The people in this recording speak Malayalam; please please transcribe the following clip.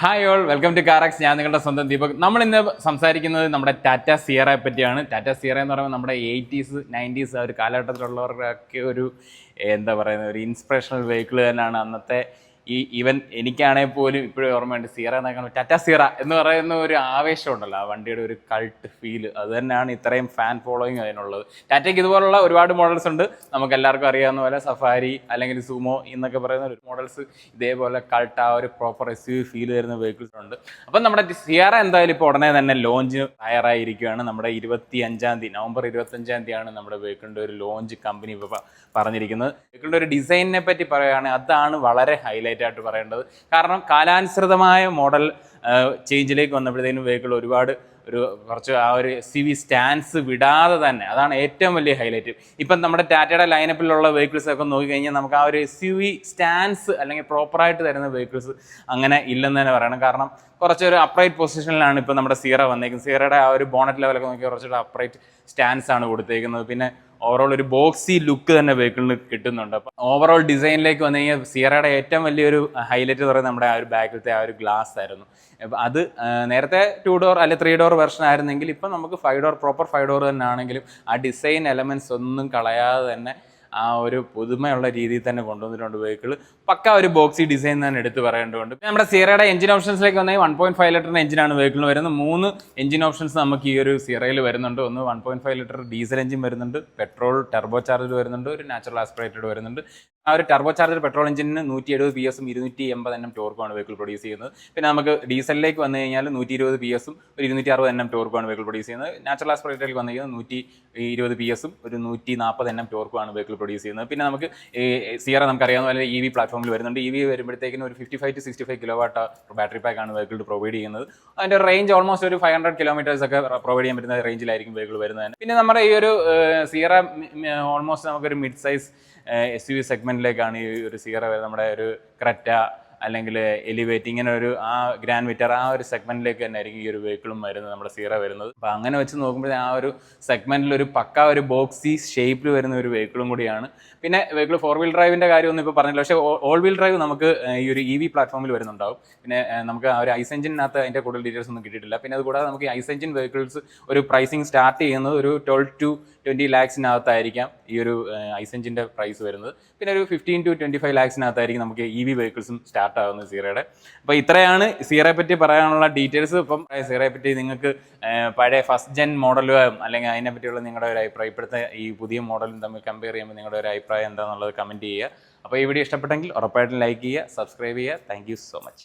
Hi all welcome to Carax ഞാൻ നിങ്ങളുടെ സ്വന്തം ദീപക്. നമ്മൾ ഇന്ന് സംസാരിക്കുന്നത് നമ്മുടെ ടാറ്റ സിയറയെ പറ്റിയാണ്. ടാറ്റ സിയറ എന്ന് പറയുമ്പോൾ നമ്മുടെ എയ്റ്റീസ് നയന്റീസ് ആ ഒരു കാലഘട്ടത്തിലുള്ളവർക്കൊക്കെ ഒരു എന്താ പറയുന്നത് ഒരു ഇൻസ്പിറേഷണൽ വെഹിക്കിൾ തന്നെയാണ് അന്നത്തെ ഈ ഈവൻ എനിക്കാണെങ്കിൽ പോലും ഇപ്പോഴും ഓർമ്മയുണ്ട് സീറ എന്നൊക്കെ ടാറ്റ സീറ എന്ന് പറയുന്ന ഒരു ആവേശം ഉണ്ടല്ലോ. ആ വണ്ടിയുടെ ഒരു കൾട്ട് ഫീൽ അത് തന്നെയാണ് ഇത്രയും ഫാൻ ഫോളോയിങ് അതിനുള്ളത്. ടാറ്റയ്ക്ക് ഇതുപോലുള്ള ഒരുപാട് മോഡൽസ് ഉണ്ട്. നമുക്ക് എല്ലാവർക്കും അറിയാവുന്ന പോലെ സഫാരി അല്ലെങ്കിൽ സൂമോ എന്നൊക്കെ പറയുന്ന ഒരു മോഡൽസ് ഇതേപോലെ കൾട്ട് ആ ഒരു പ്രോപ്പർ എസ് യു ഫീൽ തരുന്ന വെഹിക്കിൾസ് ഉണ്ട്. അപ്പം നമ്മുടെ സിയറ എന്തായാലും ഇപ്പോൾ ഉടനെ തന്നെ ലോഞ്ച് തയ്യാറായിരിക്കുകയാണ് നമ്മുടെ ഇരുപത്തി അഞ്ചാം തീയതി നവംബർ ഇരുപത്തി അഞ്ചാം തീയതിയാണ് നമ്മുടെ വെഹിക്കിളിന്റെ ഒരു ലോഞ്ച് കമ്പനി പറഞ്ഞിരിക്കുന്നത്. വെഹിക്കിളിന്റെ ഒരു ഡിസൈനിനെ പറ്റി പറയുകയാണെങ്കിൽ അതാണ് വളരെ ഹൈലൈറ്റ് ആയിട്ട് പറയേണ്ടത്. കാരണം കാലാനുസൃതമായ മോഡൽ ചേഞ്ചിലേക്ക് വന്നപ്പോഴത്തേനും വെഹിക്കിൾ ഒരുപാട് ഒരു കുറച്ച് ആ ഒരു സി വി സ്റ്റാൻസ് വിടാതെ തന്നെ അതാണ് ഏറ്റവും വലിയ ഹൈലൈറ്റ് ഇപ്പം നമ്മുടെ ടാറ്റയുടെ ലൈനപ്പിലുള്ള വെഹിക്കിൾസ് ഒക്കെ നോക്കിക്കഴിഞ്ഞാൽ നമുക്ക് ആ ഒരു സി വി സ്റ്റാൻസ് അല്ലെങ്കിൽ പ്രോപ്പറായിട്ട് തരുന്ന വെഹിക്കിൾസ് അങ്ങനെ ഇല്ലെന്ന് തന്നെ പറയണം. കാരണം കുറച്ചൊരു അപ്രൈറ്റ് പൊസിഷനിലാണ് ഇപ്പോൾ നമ്മുടെ സീറ വന്നേക്കുന്നത്. സീറയുടെ ആ ഒരു ബോണറ്റ് ലെവലൊക്കെ നോക്കി കുറച്ചൊരു അപ്രൈറ്റ് സ്റ്റാൻസ് ആണ് കൊടുത്തേക്കുന്നത്. പിന്നെ ഓവറോൾ ഒരു ബോക്സി ലുക്ക് തന്നെ വെഹിക്കിളിന് കിട്ടുന്നുണ്ട്. അപ്പം ഓവറോൾ ഡിസൈനിലേക്ക് വന്നു കഴിഞ്ഞാൽ സീറയുടെ ഏറ്റവും വലിയൊരു ഹൈലൈറ്റ് പറയുന്നത് നമ്മുടെ ആ ഒരു ബാക്കിലത്തെ ആ ഒരു ഗ്ലാസ് ആയിരുന്നു. അത് നേരത്തെ ടു ഡോർ അല്ലെ ത്രീ ഡോർ വെർഷൻ ആയിരുന്നെങ്കിൽ ഇപ്പം നമുക്ക് five door proper five door തന്നെ ആണെങ്കിലും ആ ഡിസൈൻ എലമെന്റ്സ് ഒന്നും കളയാതെ തന്നെ ആ ഒരു പുതുമയുള്ള രീതിയിൽ തന്നെ കൊണ്ടുവന്നിട്ടുണ്ട് വെഹിക്കിൾ പക്ക ഒരു ബോക്സി ഡിസൈൻ തന്നെ എടുത്ത് പറയേണ്ടതുണ്ട്. നമ്മുടെ സീറയുടെ എഞ്ചിൻ ഓപ്ഷൻസിലേക്ക് വന്നാൽ വൺ പോയിന്റ് ഫൈവ് ലിറ്ററിന്റെ എഞ്ചിനാണ് വെഹിക്കിൾ വരുന്നത്. മൂന്ന് എഞ്ചിൻ ഓപ്ഷൻസ് നമുക്ക് ഈ ഒരു സീറയിൽ വരുന്നുണ്ട്. ഒന്ന് one point five litre diesel engine വരുന്നുണ്ട്. പെട്രോൾ ടെർബോ ചാർജ് വരുന്നുണ്ട്. ഒരു നാച്ചുറൽ ആസ്പിറേറ്റഡ് വരുന്നുണ്ട്. ആ ഒരു ടർബോ ചാർജർ പെട്രോൾ എഞ്ചിന് നൂറ്റി എഴുപത് പി എസും ഇരുന്നൂറ്റി എൺപത് എണ്ണം ടോർക്കുമാണ് വെഹിക്കിൾ പ്രൊഡ്യൂസ് ചെയ്യുന്നത്. പിന്നെ നമുക്ക് ഡീസലിലേക്ക് വന്നു കഴിഞ്ഞാൽ നൂറ്റി ഇരുപത് പി എസും ഒരു ഇരുന്നൂറ്റി അറുപത് എണ്ണം ടോർക്കുമാണ് വെഹിക്കിൾ പ്രൊഡ്യൂസ് ചെയ്യുന്നത്. നാച്ചുറൽ ആസ്പിറേറ്ററിൽ വന്നു കഴിഞ്ഞാൽ നൂറ്റി ഇരുപത് പി എസും ഒരു നൂറ്റി നാൽപ്പത് എണ്ണം ടോർക്കുമാണ് വെഹിക്കിൾ പ്രൊഡ്യൂസ് ചെയ്യുന്നത്. പിന്നെ നമുക്ക് സിയറ നമുക്കറിയാവുന്ന പോലെ ഇ വി പ്ലാറ്റ്ഫോമിൽ വരുന്നുണ്ട്. ഇ വി വരുമ്പോഴത്തേക്കിനും ഒരു fifty five to sixty five kilowatt battery pack ആണ് വെഹിക്കിൾ പ്രൊവൈഡ് ചെയ്യുന്നത്. അതിന്റെ റേഞ്ച് ഓൾമോസ്റ്റ് ഒരു ഫൈവ് ഹൺഡ്രഡ് കിലോമീറ്റേഴ്സ് ഒക്കെ പ്രൊവൈഡ് ചെയ്യാൻ പറ്റുന്ന റേഞ്ചിലായിരിക്കും വെഹിക്കിൾ വരുന്നത് പിന്നെ നമ്മുടെ ഈ ഒരു സിയറ ഓൾമോസ്റ്റ് നമുക്കൊരു mid size S U V സെഗ്മെന്റിലേക്കാണ് ഈ ഒരു സിയറ വരുന്നത്. നമ്മുടെ ഒരു ക്രെറ്റ അല്ലെങ്കിൽ എലിവേറ്റ് ഇങ്ങനെ ഒരു ആ ഗ്രാൻഡ് വിറ്റർ ആ ഒരു സെഗ്മെന്റിലേക്ക് തന്നെ ആയിരിക്കും ഈ ഒരു വെഹിക്കിളും വരുന്നത് നമ്മുടെ സീറ വരുന്നത്. അപ്പൊ അങ്ങനെ വെച്ച് നോക്കുമ്പോഴേ ആ ഒരു സെഗ്മെന്റിൽ ഒരു പക്ക ഒരു ബോക്സി ഷേപ്പിൽ വരുന്ന ഒരു വെഹിക്കിളും കൂടിയാണ്. പിന്നെ വെഹിക്കിൾ ഫോർ വീൽ ഡ്രൈവിന്റെ കാര്യമൊന്നും ഇപ്പൊ പറഞ്ഞില്ല. പക്ഷേ ഓൾ വീൽ ഡ്രൈവ് നമുക്ക് ഈ ഒരു ഇ വി പ്ലാറ്റ്ഫോമിൽ വരുന്നുണ്ടാവും. പിന്നെ നമുക്ക് ആ ഒരു ഐസ് എഞ്ചിനകത്ത് അതിന്റെ കൂടുതൽ ഡീറ്റെയിൽസ് ഒന്നും കിട്ടിയിട്ടില്ല. പിന്നെ അതുകൂടാതെ നമുക്ക് ഐസ് എഞ്ചിൻ വെഹിക്കിൾസ് ഒരു പ്രൈസിങ് സ്റ്റാർട്ട് ചെയ്യുന്നത് ഒരു ട്വൽവ് ടു ട്വന്റി ലാക്സിനകത്തായിരിക്കാം ഈ ഒരു ഐസ് എഞ്ചിന്റെ പ്രൈസ് വരുന്നത്. പിന്നെ ഒരു ഫിഫ്റ്റീൻ ടു ട്വന്റി ഫൈവ് ലാക്സിനകത്തായിരിക്കും നമുക്ക് ഇ വി വെഹിക്കിൾസും സ്റ്റാർട്ട് ആവുന്നത് സീറയുടെ. അപ്പോൾ ഇത്രയാണ് സീറയെ പറ്റി പറയാനുള്ള ഡീറ്റെയിൽസ്. ഇപ്പം സീറയെ പറ്റി നിങ്ങൾക്ക് പഴയ ഫസ്റ്റ് ജെൻ മോഡലും അല്ലെങ്കിൽ അതിനെ പറ്റിയുള്ള നിങ്ങളുടെ ഒരു അഭിപ്രായം ഇപ്പോഴത്തെ ഈ പുതിയ മോഡലും തമ്മിൽ കമ്പയർ ചെയ്യുമ്പോൾ നിങ്ങളുടെ ഒരു അഭിപ്രായം എന്താണെന്നുള്ളത് കമന്റ് ചെയ്യുക. അപ്പോൾ ഈ വീഡിയോ ഇഷ്ടപ്പെട്ടെങ്കിൽ ഉറപ്പായിട്ടും ലൈക്ക് ചെയ്യുക സബ്സ്ക്രൈബ് ചെയ്യുക. Thank so much